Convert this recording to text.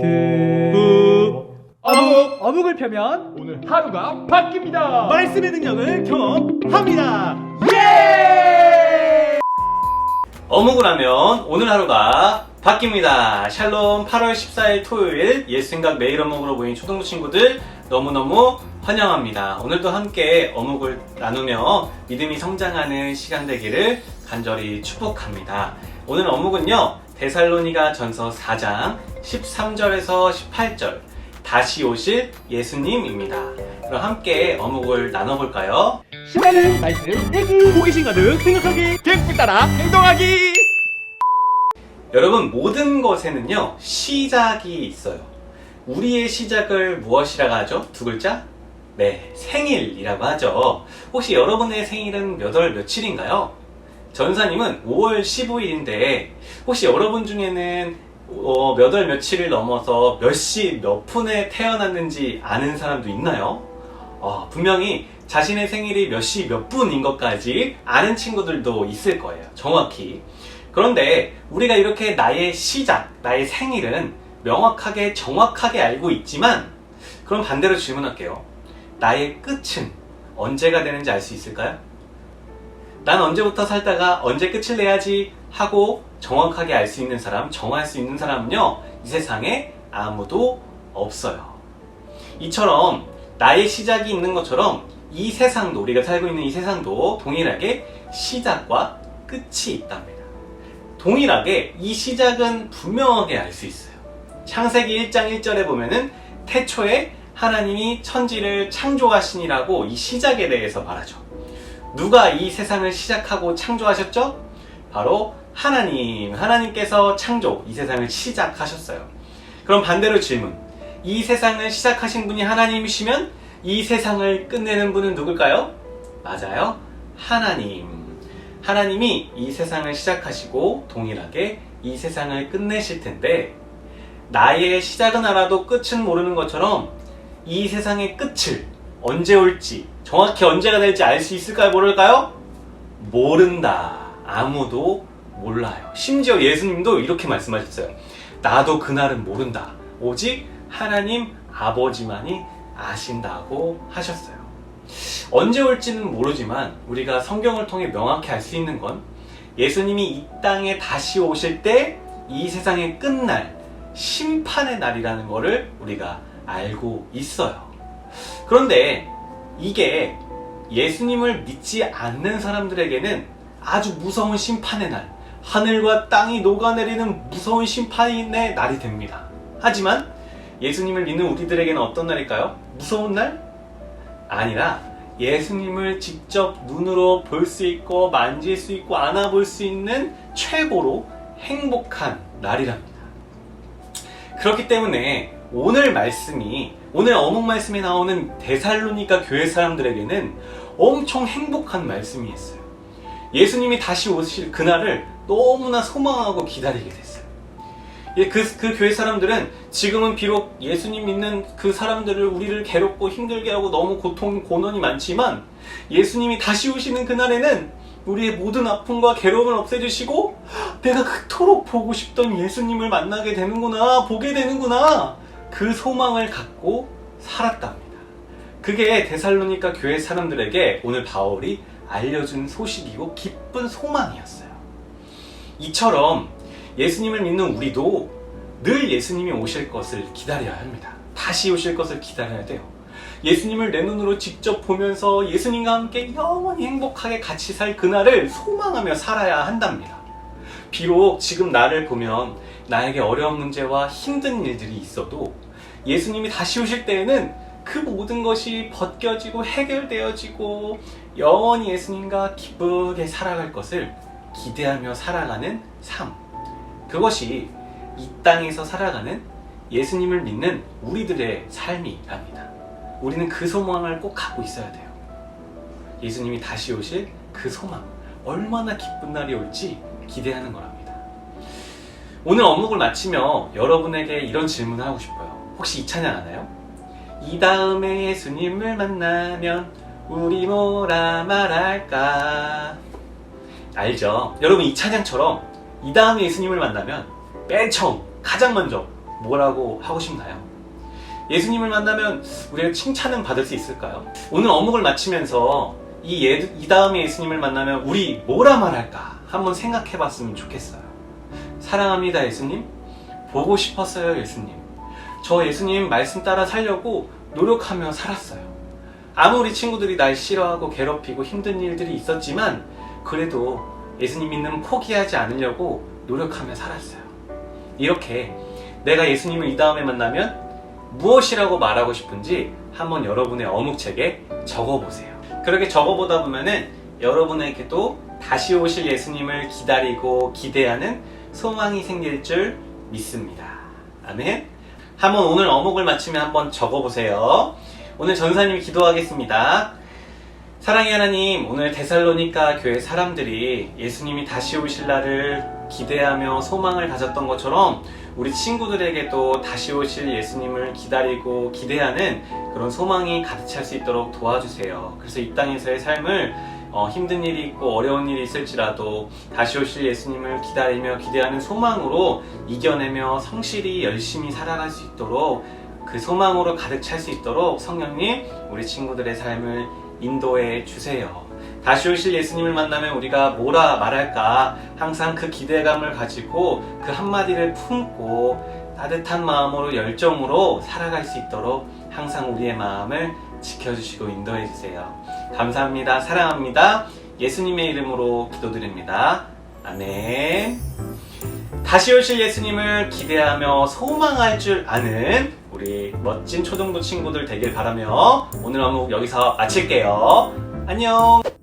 부 어묵 어묵을 펴면 오늘 하루가 바뀝니다. 말씀의 능력을 경험합니다. 어묵을 하면 오늘 하루가 바뀝니다. 샬롬 8월 14일 토요일 예수생각 매일 어묵으로 모인 초등부 친구들 너무너무 환영합니다. 오늘도 함께 어묵을 나누며 믿음이 성장하는 시간 되기를 간절히 축복합니다. 오늘 어묵은요, 데살로니가 전서 4장 13절에서 18절 다시 오실 예수님입니다. 그럼 함께 어묵을 나눠볼까요? 신나는 말씀 얘기 호기심 가득 생각하기 객부 따라 행동하기. 여러분 모든 것에는요 시작이 있어요. 우리의 시작을 무엇이라고 하죠? 두 글자? 네, 생일이라고 하죠. 혹시 여러분의 생일은 몇 월 며칠인가요? 전사님은 5월 15일인데 혹시 여러분 중에는 어, 몇월 며칠을 넘어서 몇 시 몇 분에 태어났는지 아는 사람도 있나요? 어, 분명히 자신의 생일이 몇 시 몇 분인 것까지 아는 친구들도 있을 거예요. 정확히. 그런데 우리가 이렇게 나의 시작, 나의 생일은 명확하게 정확하게 알고 있지만 그럼 반대로 질문할게요. 나의 끝은 언제가 되는지 알 수 있을까요? 난 언제부터 살다가 언제 끝을 내야지 하고 정확하게 알 수 있는 사람, 정할 수 있는 사람은요, 이 세상에 아무도 없어요. 이처럼 나의 시작이 있는 것처럼 이 세상도, 우리가 살고 있는 이 세상도 동일하게 시작과 끝이 있답니다. 동일하게 이 시작은 분명하게 알 수 있어요. 창세기 1장 1절에 보면은 태초에 하나님이 천지를 창조하시니라고 이 시작에 대해서 말하죠. 누가 이 세상을 시작하고 창조하셨죠? 바로 하나님. 하나님께서 창조, 이 세상을 시작하셨어요. 그럼 반대로 질문. 이 세상을 시작하신 분이 하나님이시면 이 세상을 끝내는 분은 누굴까요? 맞아요. 하나님. 하나님이 이 세상을 시작하시고 동일하게 이 세상을 끝내실 텐데 나의 시작은 알아도 끝은 모르는 것처럼 이 세상의 끝을 언제 올지 정확히 언제가 될지 알 수 있을까요? 모를까요? 모른다. 아무도 몰라요. 심지어 예수님도 이렇게 말씀하셨어요. 나도 그날은 모른다. 오직 하나님 아버지만이 아신다고 하셨어요. 언제 올지는 모르지만 우리가 성경을 통해 명확히 알 수 있는 건 예수님이 이 땅에 다시 오실 때 이 세상의 끝날 심판의 날이라는 것을 우리가 알고 있어요. 그런데 이게 예수님을 믿지 않는 사람들에게는 아주 무서운 심판의 날, 하늘과 땅이 녹아내리는 무서운 심판의 날이 됩니다. 하지만 예수님을 믿는 우리들에게는 어떤 날일까요? 무서운 날? 아니라 예수님을 직접 눈으로 볼 수 있고 만질 수 있고 안아볼 수 있는 최고로 행복한 날이랍니다. 그렇기 때문에 오늘 말씀이 오늘 어묵 말씀에 나오는 데살로니가 교회 사람들에게는 엄청 행복한 말씀이었어요. 예수님이 다시 오실 그날을 너무나 소망하고 기다리게 됐어요. 예, 그, 그 교회 사람들은 지금은 비록 예수님 믿는 그 사람들을 우리를 괴롭고 힘들게 하고 너무 고통, 고난이 많지만 예수님이 다시 오시는 그날에는 우리의 모든 아픔과 괴로움을 없애주시고 내가 그토록 보고 싶던 예수님을 만나게 되는구나, 보게 되는구나. 그 소망을 갖고 살았답니다. 그게 데살로니가 교회 사람들에게 오늘 바울이 알려준 소식이고 기쁜 소망이었어요. 이처럼 예수님을 믿는 우리도 늘 예수님이 오실 것을 기다려야 합니다. 다시 오실 것을 기다려야 돼요. 예수님을 내 눈으로 직접 보면서 예수님과 함께 영원히 행복하게 같이 살 그날을 소망하며 살아야 한답니다. 비록 지금 나를 보면 나에게 어려운 문제와 힘든 일들이 있어도 예수님이 다시 오실 때에는 그 모든 것이 벗겨지고 해결되어지고 영원히 예수님과 기쁘게 살아갈 것을 기대하며 살아가는 삶. 그것이 이 땅에서 살아가는 예수님을 믿는 우리들의 삶이랍니다. 우리는 그 소망을 꼭 갖고 있어야 돼요. 예수님이 다시 오실 그 소망. 얼마나 기쁜 날이 올지 기대하는 거랍니다. 오늘 업무를 마치며 여러분에게 이런 질문을 하고 싶어요. 혹시 이 찬양 아나요? 이 다음에 예수님을 만나면 우리 뭐라 말할까? 알죠? 여러분 이 찬양처럼 이 다음에 예수님을 만나면 맨 처음 가장 먼저 뭐라고 하고 싶나요? 예수님을 만나면 우리가 칭찬은 받을 수 있을까요? 오늘 어묵을 마치면서 이, 예, 이 다음에 예수님을 만나면 우리 뭐라 말할까 한번 생각해 봤으면 좋겠어요. 사랑합니다, 예수님. 보고 싶었어요, 예수님. 저 예수님 말씀 따라 살려고 노력하며 살았어요. 아무리 친구들이 날 싫어하고 괴롭히고 힘든 일들이 있었지만 그래도 예수님 믿는 포기하지 않으려고 노력하며 살았어요. 이렇게 내가 예수님을 이 다음에 만나면 무엇이라고 말하고 싶은지 한번 여러분의 어묵책에 적어보세요. 그렇게 적어보다 보면은 여러분에게도 다시 오실 예수님을 기다리고 기대하는 소망이 생길 줄 믿습니다. 아멘. 한번 오늘 어묵을 마치면 한번 적어보세요. 오늘 전사님 기도하겠습니다. 사랑의 하나님, 오늘 데살로니가 교회 사람들이 예수님이 다시 오실 날을 기대하며 소망을 가졌던 것처럼 우리 친구들에게도 다시 오실 예수님을 기다리고 기대하는 그런 소망이 가득 찰 수 있도록 도와주세요. 그래서 이 땅에서의 삶을 어, 힘든 일이 있고 어려운 일이 있을지라도 다시 오실 예수님을 기다리며 기대하는 소망으로 이겨내며 성실히 열심히 살아갈 수 있도록 그 소망으로 가득 찰 수 있도록 성령님 우리 친구들의 삶을 인도해 주세요. 다시 오실 예수님을 만나면 우리가 뭐라 말할까 항상 그 기대감을 가지고 그 한마디를 품고 따뜻한 마음으로 열정으로 살아갈 수 있도록 항상 우리의 마음을 지켜주시고 인도해 주세요. 감사합니다. 사랑합니다. 예수님의 이름으로 기도드립니다. 아멘. 다시 오실 예수님을 기대하며 소망할 줄 아는 우리 멋진 초등부 친구들 되길 바라며 오늘 업무 여기서 마칠게요. 안녕.